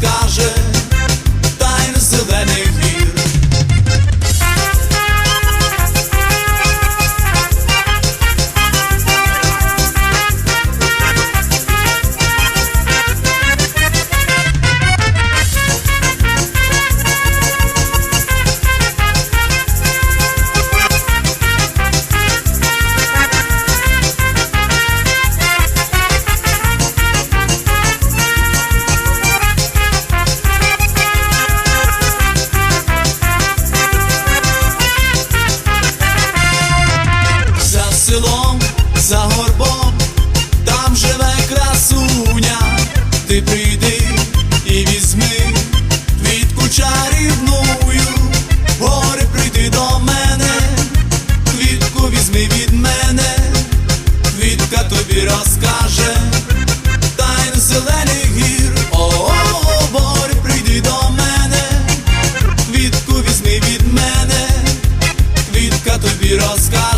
скаже. І візьми квітку чарівную, гори прийди до мене, квітку візьми від мене, квітка тобі розкаже, тайну зелених гір, о, гори прийди до мене, квітку візьми від мене, квітка тобі розкаже,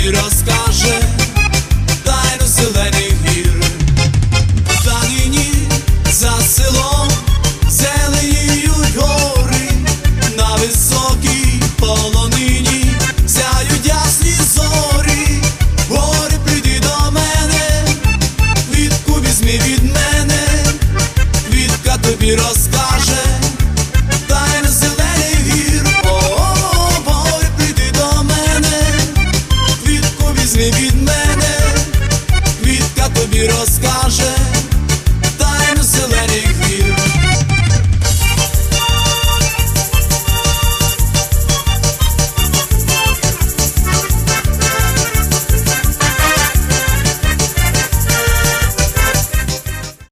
тобі розкаже тайну зелених гір, та нині за селом зеленіють гори, на високій полонині сяють ясні зорі, гори прийди до мене, квітку візьми від мене, квітка тобі розкаже.